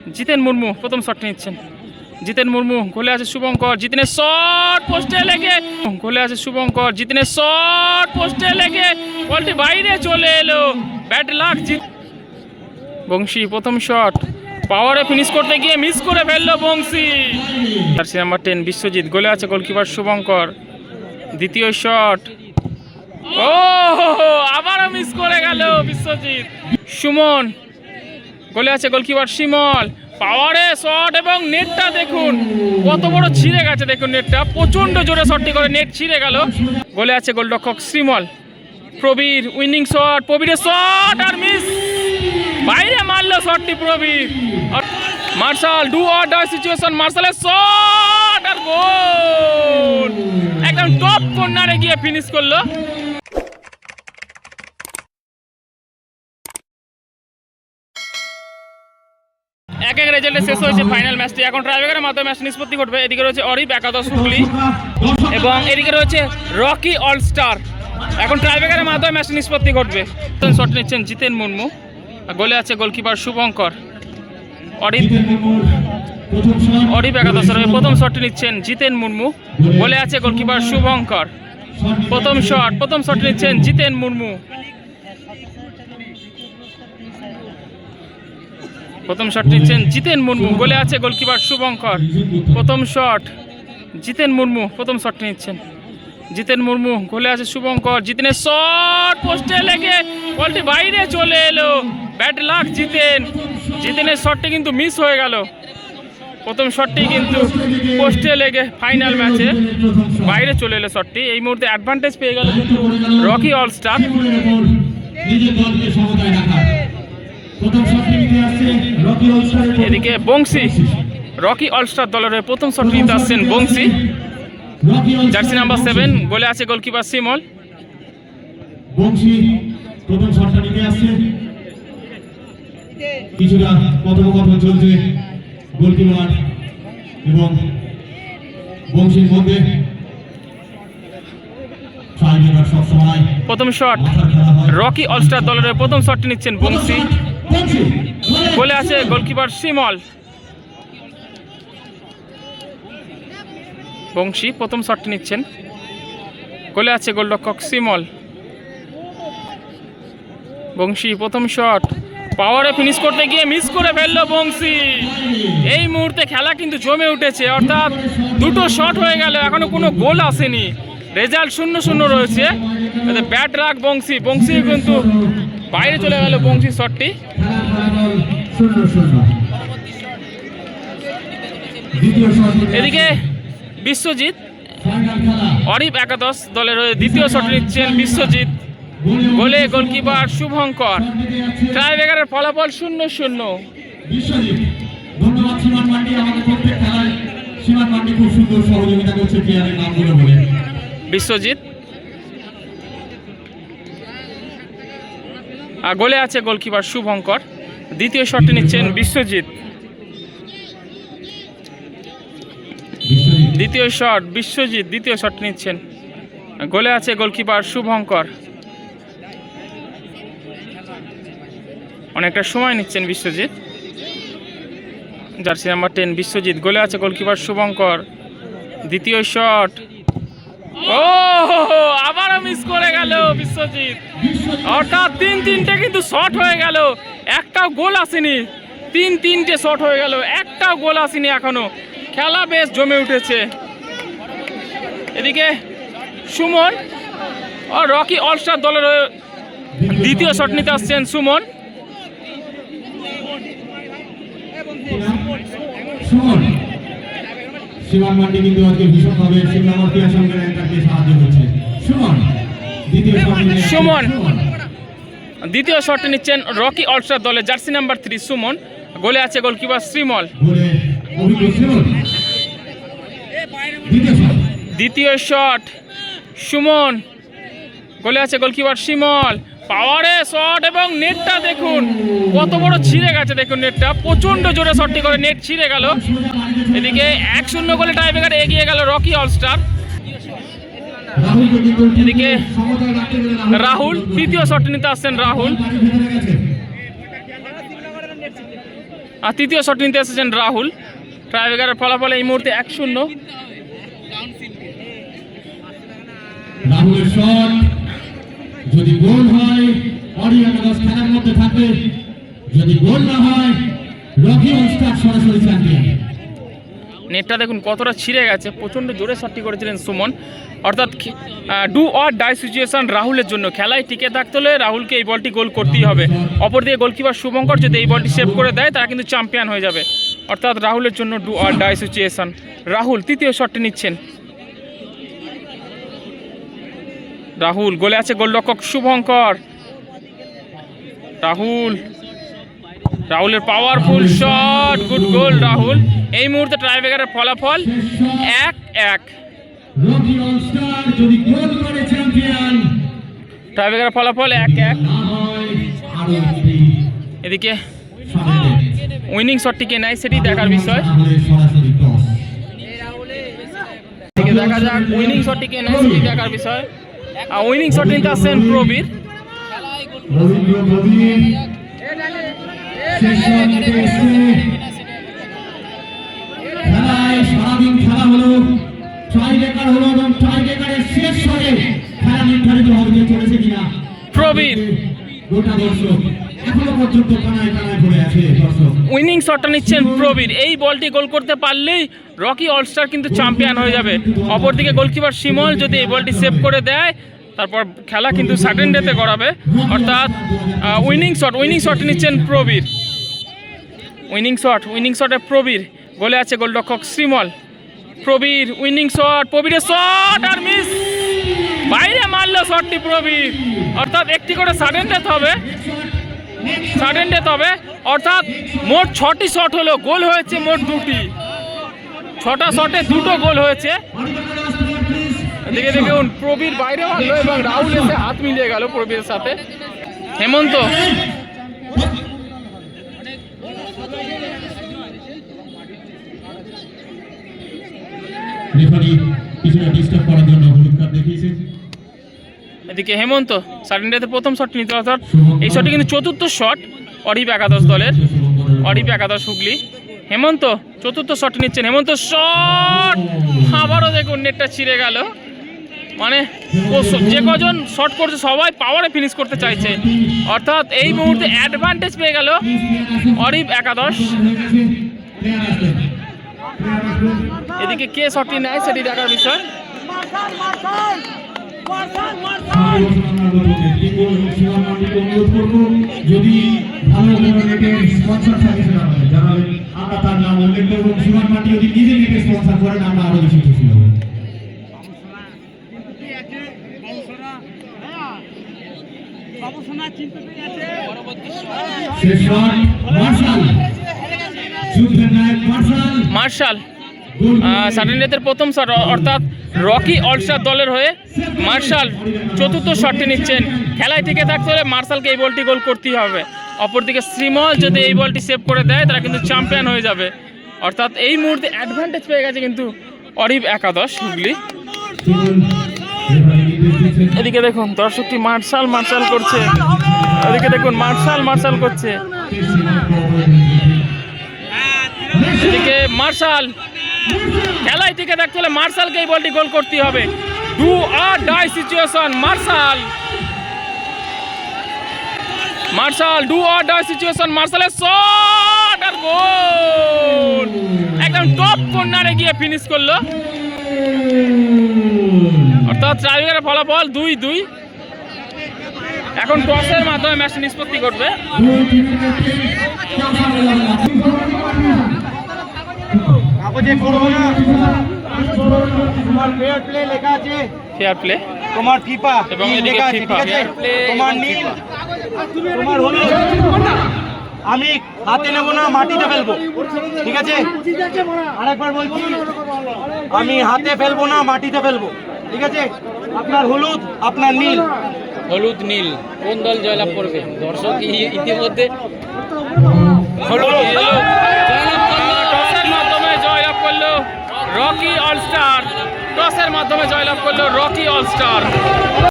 জিতেন মুর্মু, প্রথম শট নিচ্ছেন। জিতেন মুর্মু, গোলে আছে শুভঙ্কর, জিতেনের শট পোস্টে লেগে। গোলে আছে শুভঙ্কর, জিতেনের শট পোস্টে লেগে। বলটি বাইরে চলে এলো। ব্যাট লাক জিত বংশী, প্রথম শট পাওয়ারে ফিনিশ করতে গিয়ে মিস করে ফেলল Banshi. Jersey number ten Biswajit, গোলে আছে গোলকিপার শুভঙ্কর। দ্বিতীয় শট ও আবারও মিস করে গেল বিশ্বজিৎ। সুমন গোলে আছে গোলকিপার শিমল। পাওয়ারে শট এবং নেটটা দেখুন, কত বড় ছিঁড়ে গেছে দেখুন নেটটা। প্রচণ্ড জোরে শটটি করে, নেট ছিঁড়ে গেল। গোলে আছে গোলরক্ষক শ্রীমল প্রবীর উইনিং শট, প্রবীরের শট আর মিস। বাইরে মারলো শটটি Prabir. Marshal, do or die situation, মার্শালের shot আর গোল। একদম টপ কর্নারে গিয়ে ফিনিশ করল। এক এক রেজাল্টে শেষ হয়েছে ফাইনাল ম্যাচটি এখন ট্রাইব্রেকারের মাধ্যমে ম্যাচ নিষ্পত্তি ঘটবে। এদিকে রয়েছে অরিপ, একাদশ হুগলি এবং এদিকে রয়েছে রকি অলস্টার এখন ট্রাইব্রেকারের মাধ্যমে ম্যাচ নিষ্পত্তি ঘটবে। শট নিচ্ছেন জিতেন মুর্মু। গোলে আছে গোলকিপার শুভঙ্কর। অরিপ অরিপ একাদশের হয়ে প্রথম শটটি নিচ্ছেন জিতেন মুর্মু। গোলে আছে গোলকিপার শুভঙ্কর। প্রথম শট প্রথম শট নিচ্ছেন জিতেন মুর্মু। প্রথম শট নিচ্ছেন জিতেন মুর্মু, গোলে আছে গোলকিপার শুভঙ্কর। প্রথম শট জিতেন মুর্মু, প্রথম শটটি নিচ্ছেন। জিতেন মুর্মু, গোলে আছে শুভঙ্কর, জিতেনের শট পোস্টে লেগে বলটি বাইরে চলে এলো। ব্যাট লাক জিতেন। জিতেনের শটটি কিন্তু মিস হয়ে গেল। প্রথম শটটি কিন্তু পোস্টে লেগে ফাইনাল ম্যাচে বাইরে চলে এলো শটটি এই মুহূর্তে অ্যাডভান্টেজ পেয়ে গেল কিন্তু রকি অলস্টার নিজের দলকে সমতায় রাখার এদিকে বংশী রকি অলস্টার দলের প্রথম শট নিতে আসছেন বংশী। জার্সি নাম্বার সেভেন বলে আছে গোলকিপার সিমল বংশী প্রথম শটটা নিতে আসছে কিছুটা কথোপকথন চলছে গোলকিপার এবং বংশীর মধ্যে। প্রথম শট রকি অলস্টার দলের প্রথম শটটি নিচ্ছেন বংশী। বংশী গোলে আছে গোলকিপার সিমল বংশী প্রথম শটটি নিচ্ছেন। গোলে আছে গোলরক্ষক সিমল বংশী প্রথম শট। পাওয়ারে ফিনিশ করতে গিয়ে মিস করে ফেলল বংশী। এই মুহূর্তে খেলা কিন্তু জমে উঠেছে, অর্থাৎ দুটো শট হয়ে গেল, এখনও কোনো গোল আসেনি। রেজাল্ট শূন্য শূন্য রয়েছে। ব্যাট রাখ বংশী। বংশী কিন্তু বাইরে চলে গেল বংশী শটটি ফলাফল শূন্য শূন্য। এদিকে বিশ্বজিৎ অরিপ একাদশ দলের দ্বিতীয় শট নিচ্ছেন বিশ্বজিৎ। গোলে গোলকিপার শুভঙ্কর। ট্রাইব্রেকারের ফলাফল শূন্য শূন্য। বিশ্বজিৎ ধন্যবাদ সীমান মান্ডি। আমাদের প্রত্যেক খেলায় সীমান মান্ডি খুব সুন্দর সহযোগিতা করছে প্লেয়ারের নামগুলো বলে। বিশ্বজিৎ। আর গোলে আছে গোলকিপার শুভঙ্কর। দ্বিতীয় শটটি নিচ্ছেন বিশ্বজিৎ। দ্বিতীয় শট, বিশ্বজিৎ দ্বিতীয় শট নিচ্ছেন। গোলে আছে গোলকিপার শুভঙ্কর। অনেকটা সময় নিচ্ছেন Biswajit. Jersey number ten Biswajit, গোলে আছে গোলকিপার শুভঙ্কর। দ্বিতীয় শট। ও, আবারও মিস করে গেল বিশ্বজিৎ। অর্থাৎ তিন তিনটে কিন্তু শট হয়ে গেল। একটাও গোল আসেনি। তিন তিনটে শট হয়ে গেল। একটাও গোল আসেনি এখনও। খেলা বেশ জমে উঠেছে। এদিকে সুমন ও রকি অলস্টার দলের দ্বিতীয় শট নিতে আসছেন সুমন। সুমন মান্ডি কিন্তু আজকে ভীষণভাবে সিমলামর্তি আসামের অ্যাঙ্কারকে সাহায্য করছে। সুমন দ্বিতীয় শট নিতে আসছে সুমন। দ্বিতীয় শটটি নিচ্ছেন রকি অলস্টার দলে জার্সি নাম্বার থ্রি সুমন। গোলে আছে গোলকিপার শ্রীমল। দ্বিতীয় শট, সুমন। গোলে আছে গোলকিপার শ্রীমল। পাওয়ারে শট এবং নেটটা দেখুন, কত বড় ছিঁড়ে গেছে দেখুন নেটটা। প্রচণ্ড জোরে শটটি করে, নেট ছিঁড়ে গেল। এদিকে এক শূন্য গোলে টাইব্রেকার এগিয়ে গেল রকি অলস্টার। এদিকে রাহুল তৃতীয় শটটি নিতে আসছেন রাহুল। আর তৃতীয় শট নিতে এসেছেন রাহুল। ট্রাইবেগারের ফলাফল এই মুহূর্তে এক শূন্য। রাহুলের শট যদি গোল হয় অডি একাদশ খেলার মধ্যে থাকবে। যদি গোল না হয় রকি সরাসরি চ্যাম্পিয়ন। নেটটা দেখুন কতটা ছিঁড়ে গেছে, প্রচণ্ড জোরে শটটি করেছিলেন সুমন। অর্থাৎ ডু অর ডাই সিচুয়েশন রাহুলের জন্য। খেলায় টিকে থাকতে হলে রাহুলকে এই বলটি গোল করতেই হবে। অপরদিকে গোলকিপার শুভঙ্কর যদি এই বলটি সেভ করে দেয়, তারা কিন্তু চ্যাম্পিয়ন হয়ে যাবে। অর্থাৎ রাহুলের জন্য do or die situation Rahul, তৃতীয় শটটি নিচ্ছেন। রাহুল, গোলে আছে গোলরক্ষক শুভঙ্কর। রাহুল, রাহুলের powerful shot good goal Rahul. এই মুহূর্তে ট্রাইবেগারের ফলাফল এক এক। ট্রাইবেগারের ফলাফল এক এক। এদিকে উইনিং শটটি কে নেয় সেটি দেখার বিষয়। দেখা যাক উইনিং শটটি কে নেয় সেটি দেখার বিষয়। আর উইনিং শট নিতে আসছেন প্রবীর। রবীন্দ্র হলো এবং শেষ শটে খেলা নির্ধারিত হতে চলেছে কিনা প্রবীর। গোটা দর্শক এখনও পর্যন্ত কানায় কানায় পড়ে আছে দর্শক। উইনিং শটটা নিচ্ছেন প্রবীর এই বলটি গোল করতে পারলেই রকি অলস্টার কিন্তু চ্যাম্পিয়ন হয়ে যাবে। অপরদিকে গোলকিপার শিমল যদি এই বলটি সেভ করে দেয় তারপর খেলা কিন্তু সার্টেন ডেতে গড়াবে। অর্থাৎ উইনিং শট উইনিং শট নিচ্ছেন প্রবীর উইনিং শট উইনিং শটে প্রবীর গোলে আছে গোলরক্ষক শ্রীমল প্রবীর উইনিং শট প্রবীরের শট আর মিস বাইরে মারলো শটটি প্রবীর। অর্থাৎ একটি করে সাডেন ডেথ হবে। সাডেন ডেথ হবে। অর্থাৎ মোট ছটি শট হলো। গোল হয়েছে মোট দুটি। ছটা শটে দুটো গোল হয়েছে। এদিকে দেখুন, প্রবীর বাইরে মারলো এবং রাহুল এসে হাত মিলিয়ে গেল প্রবীরের সাথে। হেমন্ত। রেফারি কিছুটা ডিস্টার্ব করার জন্য হলুদ কার্ড এদিকে হেমন্ত সাডেনডেতে প্রথম শট নিতে অর্থাৎ এই শটটি কিন্তু চতুর্থ শট অরিপ একাদশ দলের অরিপ একাদশ হুগলি। হেমন্ত চতুর্থ শট নিচ্ছেন। হেমন্ত শট আবারও দেখুন নেটটা ছিঁড়ে গেল। মানে যে কজন শট করছে সবাই পাওয়ারে ফিনিশ করতে চাইছে। অর্থাৎ এই মুহূর্তে অ্যাডভান্টেজ পেয়ে গেল অরিপ একাদশ। এদিকে কে শটটি নেয় সেটি দেখার বিষয়। শেষ মার্শাল। নায়ক মার্শাল। মার্শাল গোল সাডেনডেতের প্রথম শট অর্থাৎ রকি অলস্টার দলের হয়ে মার্শাল চতুর্থ শটটি নিচ্ছেন। খেলায় টিকে থাকতে হলে মার্শালকে এই বলটি গোল করতেই হবে। অপরদিকে শ্রীমল যদি এই বলটি সেভ করে দেয়, তারা কিন্তু চ্যাম্পিয়ন হয়ে যাবে। অর্থাৎ এই মুহূর্তে অ্যাডভান্টেজ পেয়ে গেছে কিন্তু অরিব একাদশ হুগলি। এদিকে দেখুন, দর্শকটি মার্শাল মার্শাল করছে। এদিকে দেখুন, মার্শাল মার্শাল করছে। এদিকে মার্শাল খেলায় টিকে থাকতে হলে মার্শালকে এই বলটি গোল করতে হবে। Do or die situation Martial. Martial do or die situation মার্শালের shot আর গোল। একদম টপ কর্নারে গিয়ে ফিনিশ করল। অর্থাৎ ট্রাইবের ফলাফল দুই দুই। এখন টসের মাধ্যমে ম্যাচ নিষ্পত্তি করবে কাগজে করব না। তোমার ফেয়ার প্লে লেখা আছে। ফেয়ার প্লে তোমার ফিফা এবং লেখা আছে ঠিক আছে? তোমার নীল। তোমার হলো আমি হাতে নেব না মাটিতে ফেলব। ঠিক আছে? আরেকবার বলছি আমি হাতে ফেলব না মাটিতে ফেলব। ঠিক আছে? আপনার হলুদ আপনার নীল। হলুদ নীল। কোন দল জয়লাভ করবে? দর্শক ইতিমধ্যে হলুদ। রকি অলস্টার টসের মাধ্যমে জয়লাভ করল রকি অলস্টার